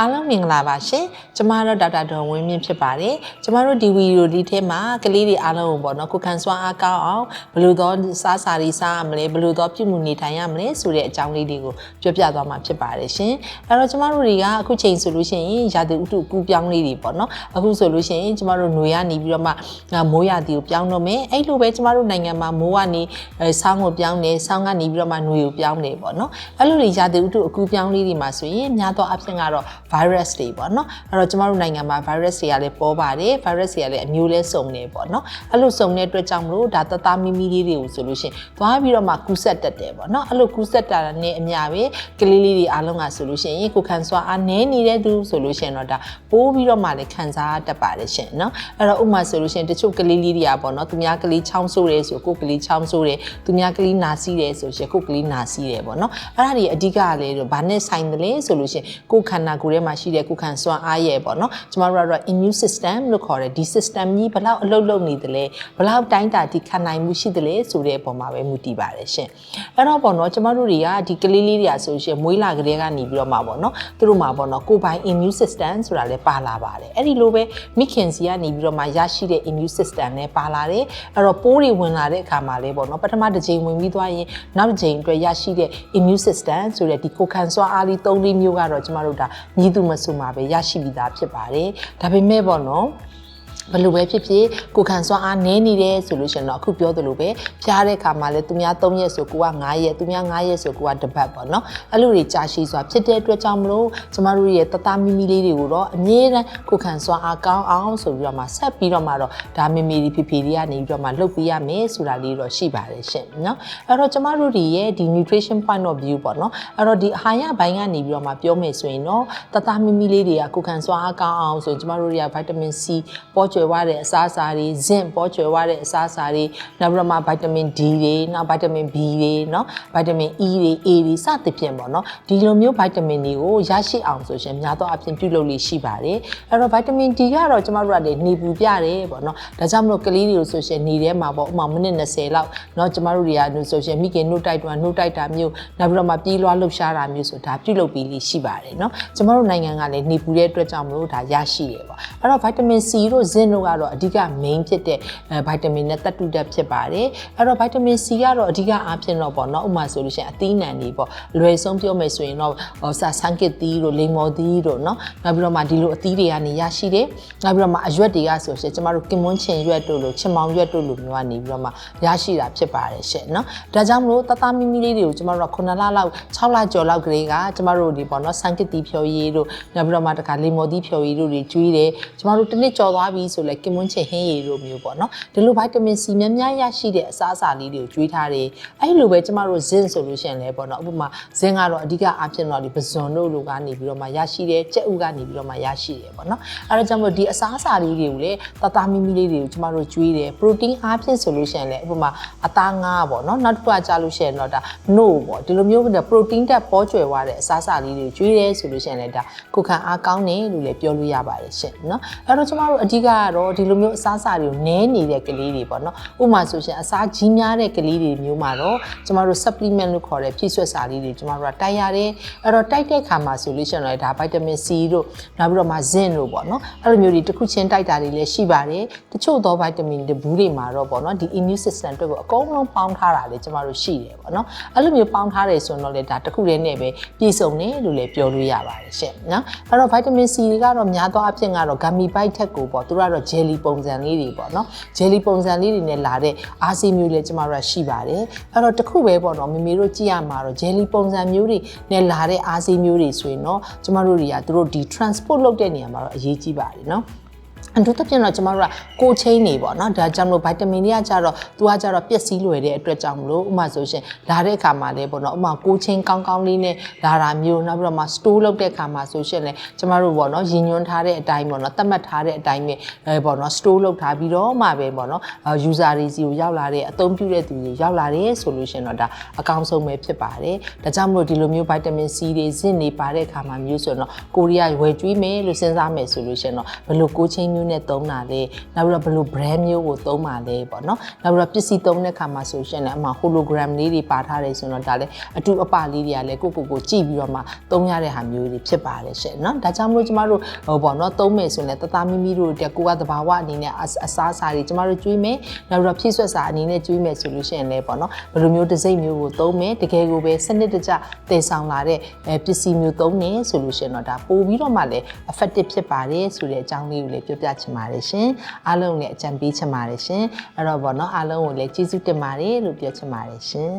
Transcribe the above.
အားလုံးမင်္ဂလာပါရှင်ကျမတို့ဒေါက်တာဒေါ်ဝင်းမြင့်ဖြစ်ပါတယ်ကျမတို့ဒီဗီဒီယိုဒီထဲမှာကလေးတွေအားလုံးကိုပေါ့နော်ကိုခံစွမ်းအားကောင်းအောင်ဘယ်လိုသောစားစာတွေစားရမလဲဘယ်လိုသောပြုမှုနေထိုင်ရမလဲဆိုတဲ့အကြောင်းလေးတွေကိုပြောပြသွားမှာဖြစ်ပါတယ်ရှင်အဲ့တော့ကျမတို့တွေကအခုချိန်ဆိုလို့ရှိရင်ရာသီဥတုကူးပြောင်းလေးတွေပေါ့နော်အခုဆိုလို့ရှိရင်ကျမတို့ຫນွေကနေပြီးတော့မှမိုးရာသီကိုပြောင်းတော့မယ်အဲ့လိုပဲကျမတို့နိုင်ငံမှာမိုးကနေဆောင်းကိုပြောင်းတယ်ဆောင်းကနေပြီးတော့မှຫນွေကိုပြောင်းတယ်ပေါ့နော်အဲ့လိုတွေရာသီဥတုအကူးပြောင်းလေးတွေမှာဆိုရင်များသောအားဖြင့်ကတော့ virus တွေပေါ့နော်အဲ့တော့ကျမတို့နိုင်ငံမှာ virus တွေကလည်းပေါ်ပါတယ် virus တွေကလည်းအမျိုးလဲစုံနေပေါ့နော်အဲ့လိုစုံတဲ့အတွက်ကြောင့်မလို့ဒါတသားမိမိလေးတွေကိုဆိုလို့ရှိရင်သွားပြီးတော့မှကူးဆက်တတ်တယ်ပေါ့နော်အဲ့လိုကူးဆက်တာနဲ့အများပဲကလေးလေးတွေအားလုံးကဆိုလို့ရှိရင်ကိုခံစွာအားနည်းနေတဲ့သူဆိုလို့ရှိရင်တော့ဒါပိုးပြီးတော့မှလည်းခံစားတတ်ပါတယ်ရှင်နော်အဲ့တော့ဥပမာဆိုလို့ရှိရင်တချို့ကလေးလေးတွေကပေါ့နော်သူများကလေးချောင်းဆိုးတယ်ဆိုကိုကလေးချောင်းဆိုးတယ်သူများကလေးနာစီးတယ်ဆိုရှင်ကိုကလေးနာစီးတယ်ပေါ့နော်အဲ့ဒါတွေအဓိကလည်းဘာနဲ့ဆိုင်တယ်လဲဆိုလို့ရှိရင်ကိုခန္ဓာကိုယ်ထဲမှာရှိတဲ့ကိုခံစွမ်းအားရဲ့ပေါ့နော်ကျမတို့ကတော့ immune system လို့ခေါ်တယ်ဒီ system ကြီးဘယ်လောက်အလုပ်လုပ်နေသလဲဘယ်လောက်တိုင်းတာဒီခံနိုင်မှုရှိသလဲဆိုတဲ့အပေါ်မှာပဲမူတည်ပါတယ်ရှင်အဲ့တော့ပေါ့နော်ကျမတို့တွေကဒီကလေးလေးတွေကဆိုရှင်မွေးလာကလေးကနေပြီးတော့မှပေါ့နော်သူတို့မှာပေါ့နော်ကိုယ်ပိုင် immune system ဆိုတာလည်းပါလာပါတယ်အဲ့ဒီလိုပဲမိခင်စီကနေပြီးတော့မှရရှိတဲ့ immune system လည်းပါလာတယ်အဲ့တော့ပိုးတွေဝင်လာတဲ့အခါမှာလည်းပေါ့နော်ပထမတစ်ချိန်ဝင်ပြီးသွားရင်နောက်တစ်ချိန်အတွက်ရရှိတဲ့ immune system ဆိုတဲ့ဒီကိုခံစွမ်းအားလေး၃လေးမျိုးကတော့ကျမတို့ဒါမြည်သူမဆိုမှာပဲရရှိပြီးသားဖြစ်ပါတယ်ဒါပေမဲ့ပေါ့နော် ဘယ်လိုပဲဖြစ်ဖြစ်ကိုခံစွမ်းအားနည်းနေတယ်ဆိုလို့ရှိရင်တော့အခုပြောသလိုပဲဖျားတဲ့ခါမှာလည်းသူများ3ရက်ဆိုကိုက9ရက်သူများ9ရက်ဆိုကိုကတစ်ပတ်ပေါ့နော်အဲ့လိုတွေကြာရှည်စွာဖြစ်တဲ့အတွက်ကြောင့်မလို့ကျမတို့ရဲ့တသားမိမိလေးတွေကိုတော့အမြဲတမ်းကိုခံစွမ်းအားကောင်းအောင်ဆိုပြီးတော့မှဆက်ပြီးတော့မှတော့ဒါမေမေဒီဖေဖေတွေကနေပြီးတော့မှလှုပ်ပေးရမယ်ဆိုတာလေးတော့ရှိပါတယ်ရှင်နော်အဲ့တော့ကျမတို့တွေရဲ့ဒီ nutrition point of view ပေါ့နော်အဲ့တော့ဒီအာဟာရဘိုင်းကနေပြီးတော့မှပြောမယ်ဆိုရင်တော့တသားမိမိလေးတွေကကိုခံစွမ်းအားကောင်းအောင်ဆိုရင်ကျမတို့တွေက vitamin C ပေါ်ကျွယ်ဝတဲ့အစားအစာတွေဇင့်ပေါ်ကျွယ်ဝတဲ့အစားအစာတွေနောက်ပြီးတော့မှဗိုက်တာမင် D တွေနောက်ဗိုက်တာမင် B တွေနော်ဗိုက်တာမင် E တွေ A တွေစသဖြင့်ပေါ့နော်ဒီလိုမျိုးဗိုက်တာမင်တွေကိုရရှိအောင်ဆိုရှင်များသောအပြင်ပြုလုပ်လို့ရှိပါတယ်အဲ့တော့ဗိုက်တာမင် D ကတော့ကျမတို့ကလည်းနေပူပြတယ်ပေါ့နော်ဒါကြောင့်မလို့ကလေးတွေကိုဆိုရှင်နေထဲမှာပေါ့ဥမာမိနစ်20လောက်နော်ကျမတို့တွေကဆိုရှင်မိခင်နှုတ်တိုက်တွန်းနှုတ်တိုက်တာမျိုးနောက်ပြီးတော့မှပြေးလွှားလှုပ်ရှားတာမျိုးဆိုဒါပြုလုပ်ပြီးလေးရှိပါတယ်နော်ကျမတို့နိုင်ငံကလည်းနေပူတဲ့အတွက်ကြောင့်မလို့ဒါရရှိတယ်ပေါ့အဲ့တော့ဗိုက်တာမင် C တို့ဇင့် zinc တို့ကတော့အဓိက main ဖြစ်တဲ့ဗိုက်တာမင်နဲ့တက်တူတက်ဖြစ်ပါတယ်အဲ့တော့ဗိုက်တာမင် C ကတော့အဓိကအားဖြင့်တော့ပေါ့နော်ဥပမာဆိုလို့ရှိရင်အသီးနှံတွေပေါ့လွယ်ဆုံးပြောမယ်ဆိုရင်တော့ဟိုဆာဆန်ကစ်သီးတို့လိမ္မော်သီးတို့နော်နောက်ပြီးတော့မှဒီလိုအသီးတွေကနေရရှိတယ်နောက်ပြီးတော့မှအရွက်တွေကဆိုရှင်ကျမတို့ကင်မွန်းချင်ရွက်တို့လိုချင်မောင်ရွက်တို့လိုမျိုးကနေပြီးတော့မှရရှိတာဖြစ်ပါတယ်ရှင့်နော်ဒါကြောင့်မလို့တသားမီမီလေးတွေကိုကျမတို့က9လလောက်6လကျော်လောက်ကလေးကကျမတို့ဒီပေါ့နော်ဆန်ကစ်သီးဖြော်ရည်တို့နောက်ပြီးတော့မှတခါလိမ္မော်သီးဖြော်ရည်တို့တွေကျွေးတယ်ကျမတို့တစ်နှစ်ကျော်သွားပြီဆိုလဲကင်မွန်းချင်ဟင်းရည်တို့မျိုးပေါ့နော်ဒီလိုဗိုက်တာမင် C များများရရှိတဲ့အစားအစာလေးတွေကိုကျွေးထားတယ်အဲ့လိုပဲကျမတို့ zinc ဆိုလို့ရှိရင်လည်းပေါ့နော်ဥပမာ zinc ကတော့အဓိကအားဖြင့်တော့ဒီပဇွန်တို့လိုကနေပြီးတော့မှရရှိတယ်ကြက်ဥကနေပြီးတော့မှရရှိတယ်ပေါ့နော်အဲ့ဒါကြောင့်မို့ဒီအစားအစာလေးတွေကိုလည်းတသားမီမီလေးတွေကိုကျမတို့ကျွေးတယ် protein အားဖြင့်ဆိုလို့ရှိရင်လည်းဥပမာအသားငါးပေါ့နော်နောက်တစ်ခုကကြာလို့ရှိရင်တော့ဒါ no ပေါ့ဒီလိုမျိုး protein တက်ပေါ်ကျွယ်သွားတဲ့အစားအစာလေးတွေကိုကျွေးတယ်ဆိုလို့ရှိရင်လည်းဒါကိုခံအားကောင်းတယ်လို့လည်းပြောလို့ရပါတယ်ရှင်နော်အဲ့တော့ကျမတို့အဓိကကတော့ဒီလိုမျိုးအစားအစာတွေကိုနည်းနေတဲ့ကလေးတွေပေါ့နော်ဥပမာဆိုရှင်အစားကြီးများတဲ့ကလေးတွေမျိုးမှာတော့ကျမတို့ supplement လို့ခေါ်တဲ့ဖြည့်ဆွတ်စာလေးတွေကျမတို့ကတိုက်ရတယ်အဲ့တော့တိုက်တဲ့ခါမှာဆိုလို့ရှိရင်လည်းဒါ vitamin C တို့နောက်ပြီးတော့မှ zinc တို့ပေါ့နော်အဲ့လိုမျိုးတွေတစ်ခုချင်းတိုက်တာတွေလည်းရှိပါတယ်တချို့သော vitamin တွေဘူးတွေမှာတော့ပေါ့နော်ဒီ immune system အတွက်ကိုအကုန်လုံးပေါင်းထားတာလေကျမတို့ရှိတယ်ပေါ့နော်အဲ့လိုမျိုးပေါင်းထားတယ်ဆိုတော့လေဒါတစ်ခုတည်းနဲ့ပဲပြည့်စုံတယ်လို့လည်းပြောလို့ရပါတယ်ရှင့်နော်အဲ့တော့ vitamin C တွေကတော့များသောအားဖြင့်ကတော့ gummy bite ထက်ကိုပေါ့သူတို့ကတော့ jelly ပုံစံလေးတွေပေါ့နော် jelly ပုံစံလေးတွေနဲ့လာတဲ့အားစီးမျိုးလည်းကျမတို့ကရှိပါတယ်အဲ့တော့တခုပဲပေါ့နော်မမေတို့ကြည့်ရမှာတော့ jelly ပုံစံမျိုးတွေနဲ့လာတဲ့အားစီးမျိုးတွေဆိုရင်တော့ကျမတို့တွေကသူတို့ဒီ transport လုပ်တဲ့နေရာမှာတော့အရေးကြီးပါတယ်နော် အထူးသဖြင့်တော့ကျမတို့ကကိုချင်းနေပေါ့နော်ဒါကြောင့်မလို့ဗိုက်တာမင်တွေကကြတော့သူကကြတော့ပျက်စီးလွယ်တဲ့အတွက်ကြောင့်မလို့ဥပမာဆိုရှင်လာတဲ့အခါမှာလည်းပေါ့နော်ဥပမာကိုချင်းကောင်းကောင်းလေးနဲ့လာတာမျိုးနောက်ပြီးတော့မှ store လုပ်တဲ့အခါမှာဆိုရှင်လည်းကျမတို့ပေါ့နော်ရည်ညွှန်းထားတဲ့အတိုင်းပေါ့နော်သတ်မှတ်ထားတဲ့အတိုင်းပဲအဲပေါ့နော် store လုပ်ထားပြီးတော့မှပဲပေါ့နော် user တွေစီကိုရောက်လာတဲ့အသုံးပြုတဲ့သူတွေရောက်လာတယ်ဆိုလို့ရှင်တော့ဒါအကောင်းဆုံးပဲဖြစ်ပါတယ်ဒါကြောင့်မလို့ဒီလိုမျိုးဗိုက်တာမင် C တွေဇင့်နေပါတဲ့အခါမှာမျိုးဆိုတော့ကိုရီးယားဝယ်ကျွေးမယ်လို့စဉ်းစားမယ်ဆိုလို့ရှင်တော့ဘယ်လိုကိုချင်းမျိုးနဲ့သုံးတာလဲနောက်ပြီးတော့ဘယ်လို brand မျိုးကိုသုံးပါလဲပေါ့နော်နောက်ပြီးတော့ပစ္စည်းသုံးတဲ့ခါမှာဆိုရှင်လည်းအမှ hologram လေးတွေပါထားတယ်ဆိုတော့ဒါလည်းအတူအပလေးတွေကလည်းကိုကိုကိုကြည့်ပြီးတော့မှသုံးရတဲ့ဟာမျိုးတွေဖြစ်ပါတယ်ရှင်နော်ဒါကြောင့်မလို့ကျမတို့ဟိုပေါ့နော်သုံးမယ်ဆိုရင်လည်းတသားမိမိတို့တက်ကိုကသဘာဝအနေနဲ့အအစားအစာတွေကျမတို့ကျွေးမယ်နောက်ပြီးတော့ဖြည့်ဆွက်စာအနေနဲ့ကျွေးမယ်ဆိုလို့ရှိရင်လည်းပေါ့နော်ဘယ်လိုမျိုးတစ်စိမ့်မျိုးကိုသုံးမယ်တကယ်ကိုပဲစနစ်တကျတည်ဆောင်လာတဲ့အဲပစ္စည်းမျိုးသုံးနေဆိုလို့ရှိရင်တော့ဒါပို့ပြီးတော့မှလည်း effective ဖြစ်ပါတယ်ဆိုတဲ့အကြောင်းလေးကိုလည်းပြောပြချင်ပါတယ်ရှင်အားလုံးလည်းအကြံပေးချင်ပါတယ်ရှင်အဲ့တော့ပေါ့နော်အားလုံးကိုလည်းကျေးဇူးတင်ပါတယ်လို့ပြောချင်ပါတယ်ရှင်